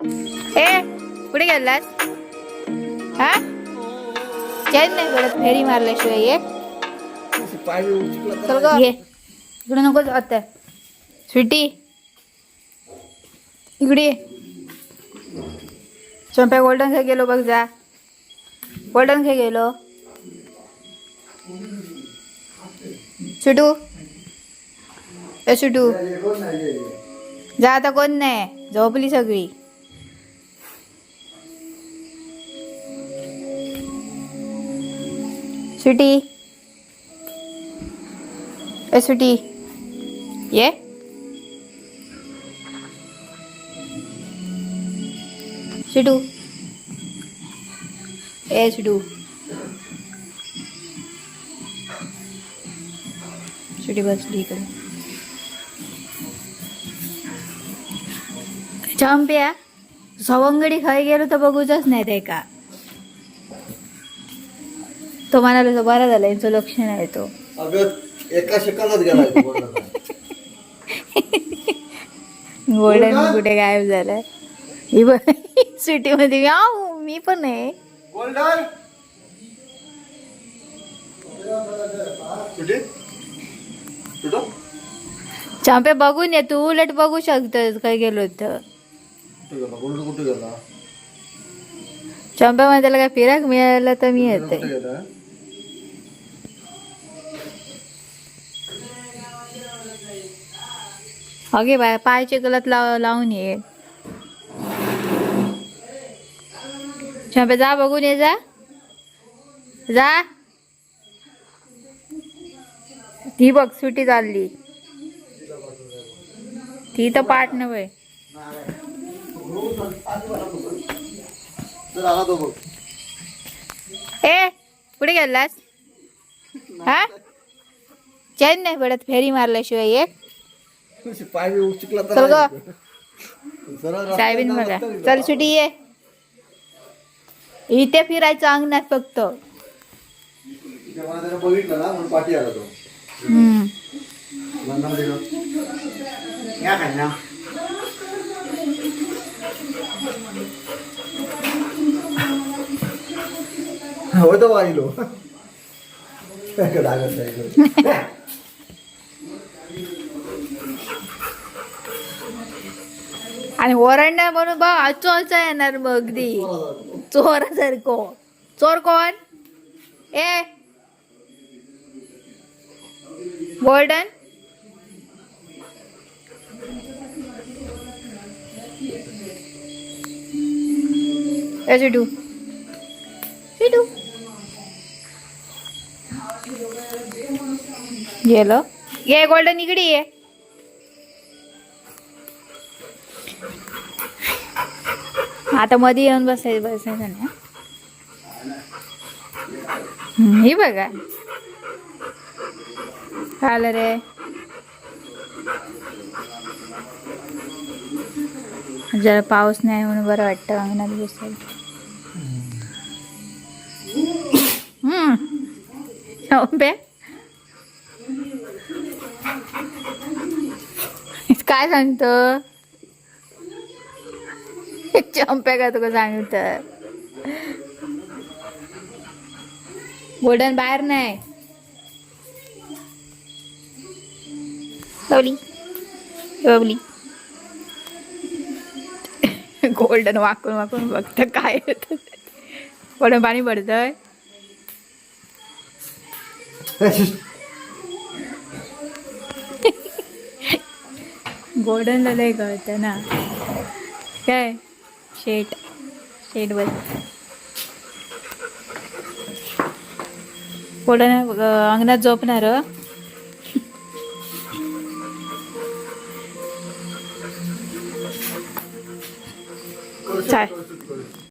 ए कुठे गेलास? हा? चैन नाही पडत फेरी मारल्याशिवाय ये. चल ग. ये. इकडे नको आता. स्वीटी इकडे. चंप्या गोल्डन खेळ गेलो बघ जा. गोल्डन खेळ गेलो. सुटू ए सुटू जा आता कोण नाही? झोपली सगळी. सुटी ए सुटी ये. सुटू ए सुटू सुटी बसली इकडे चंप्या सवंगडी खाय गेलो तर बघूचच नाही ते का. तो म्हणाला तो बरा झाला यांचं लक्ष नाही तो. अगं एका बोलला. गोल्डन कुठे गायब झालाय. ही बघ सिटी मध्ये याव मी पण आहे. चांपे बघून ये तू उलट बघू शकतोस काय गेलो तर कुठे गेला? गोल्डनमध्ये त्याला काय फिराक मिळालं तर मी येते. अगे बाय पायचे गलत लाव लावून ये. चांप्या जा बघून ये जा. जा. ती बघ सुटी चालली. ती तर पाठ नव्हे. आला तो बघ. ए कुठे गेलास? हा? चैन नाही पडत फेरी मारल्याशिवाय पाय तर चल ग. साहेबीन सुटी ये. इथे फिरायचं अंगणात फक्त. बघितलं ना म्हणून पाठी आला तो. या काय ना. होय तो आणि ओरडणार म्हणून बा अचोचा येणार मग अगदी. चोरासारखो चोर कोण? ए. गोल्डन ए डू गेलो. ये गोल्डन इकडे ये. आता मध्ये येऊन बसायचं बसायचं नाही. हं, बघा. आलं रे. जरा पाऊस नाही म्हणून बरं वाटतं अंगणात बसायला. हम्म. चंपे काय सांगतो? चंप्या का तुका सांगत गोल्डन बाहेर नाही. लवली लवली गोल्डन वाकून वाकून बघत काय येत गोल्डन पाणी पडतंय. गोल्डनला लय कळतं ना. काय? शेट. शेट बस गोल्डन अंगणात झोपणार चाय